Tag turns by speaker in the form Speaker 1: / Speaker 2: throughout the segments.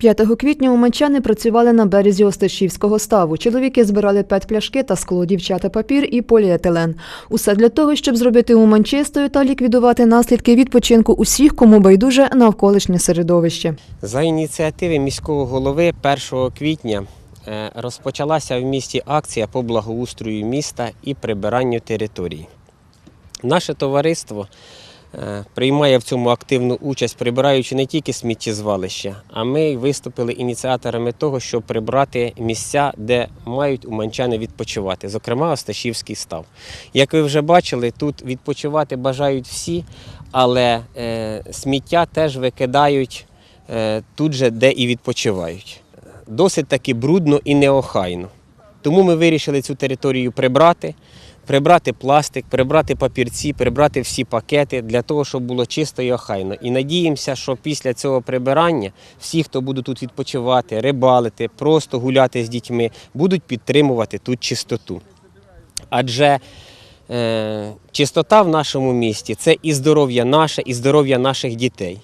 Speaker 1: 5 квітня уманчани працювали на березі Осташівського ставу. Чоловіки збирали пет-пляшки та скло, дівчата папір і поліетилен. Усе для того, щоб зробити Умань чистою та ліквідувати наслідки відпочинку усіх, кому байдуже навколишнє середовище.
Speaker 2: За ініціативи міського голови 1 квітня е, розпочалася в місті акція по благоустрою міста і прибиранню території. Наше товариство приймає в цьому активну участь, прибираючи не тільки сміттєзвалища, а ми виступили ініціаторами того, щоб прибрати місця, де мають уманчани відпочивати, зокрема Осташівський став. Як ви вже бачили, тут відпочивати бажають всі, але е, сміття теж викидають е, тут же, де і відпочивають. Досить таки брудно і неохайно. Тому ми вирішили цю територію прибрати, прибрати пластик, прибрати папірці, прибрати всі пакети для того, щоб було чисто і охайно. І надіємося, що після цього прибирання всі, хто будуть тут відпочивати, рибалити, просто гуляти з дітьми, будуть підтримувати тут чистоту. Адже е, чистота в нашому місті це і здоров'я наше, і здоров'я наших дітей.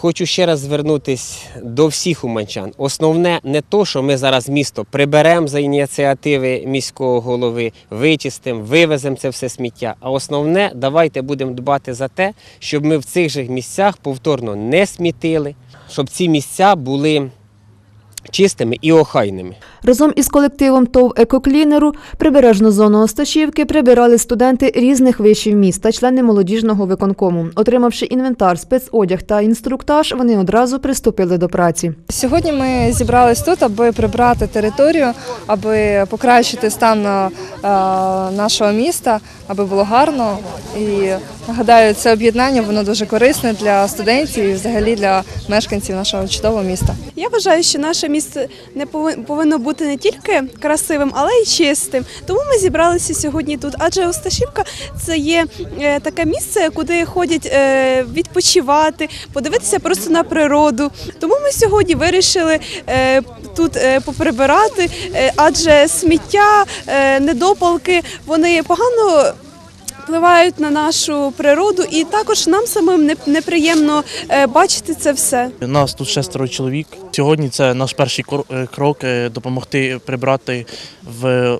Speaker 2: Хочу ще раз звернутися до всіх уманчан. Основне не то, що ми зараз місто приберемо за ініціативи міського голови, вичистимо, вивеземо це все сміття. А основне, давайте будемо дбати за те, щоб ми в цих же місцях повторно не смітили, щоб ці місця були чистими і охайними.
Speaker 1: Разом із колективом ТОВ «Екоклінеру» прибережну зону Осташівки прибирали студенти різних вишів міста, члени молодіжного виконкому. Отримавши інвентар, спецодяг та інструктаж, вони одразу приступили до праці.
Speaker 3: Сьогодні ми зібрались тут, аби прибрати територію, аби покращити стан е, нашого міста, аби було гарно. І гадаю, це об'єднання воно дуже корисне для студентів і взагалі для мешканців нашого чудового міста.
Speaker 4: Я вважаю, що наше місце не повин- повинно бути не тільки красивим, але й чистим. Тому ми зібралися сьогодні тут. Адже Осташівка це є е, таке місце, куди ходять е, відпочивати, подивитися просто на природу. Тому ми сьогодні вирішили е, тут поприбирати, адже сміття, недопалки вони погано. Впливають на нашу природу, і також нам самим неприємно е, бачити це все.
Speaker 5: Нас тут шестеро чоловік. Сьогодні це наш перший е, крок е, допомогти прибрати в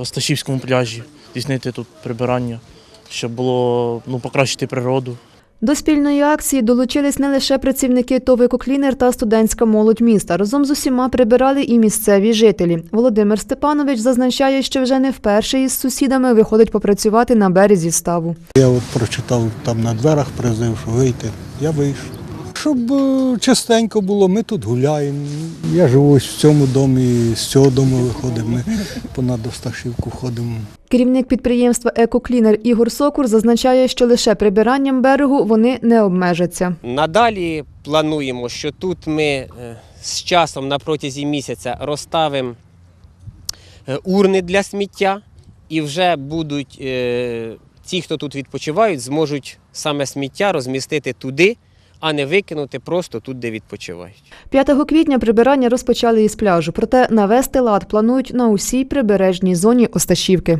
Speaker 5: Осташівському пляжі, здійснити тут прибирання, щоб було ну, покращити природу.
Speaker 1: До спільної акції долучились не лише працівники ТОВ «Екоклінер» та студентська молодь міста. Разом з усіма прибирали і місцеві жителі. Володимир Степанович зазначає, що вже не вперше із сусідами виходить попрацювати на березі ставу.
Speaker 6: Я от прочитав там на дверах призив, що вийти. Я вийшов. Щоб е, частенько було, ми тут гуляємо. Я живу ось в цьому домі, з цього дому виходимо. Ми понад Осташівку ходимо.
Speaker 1: Керівник підприємства «Екоклінер» Ігор Сокур зазначає, що лише прибиранням берегу вони не обмежаться.
Speaker 2: Надалі плануємо, що тут ми е, з часом на протязі місяця розставимо е, урни для сміття, і вже будуть ті, хто тут відпочивають, зможуть саме сміття розмістити туди, а не викинути просто тут, де відпочивають.
Speaker 1: 5 квітня прибирання розпочали із пляжу, проте навести лад планують на усій прибережній зоні Осташівки.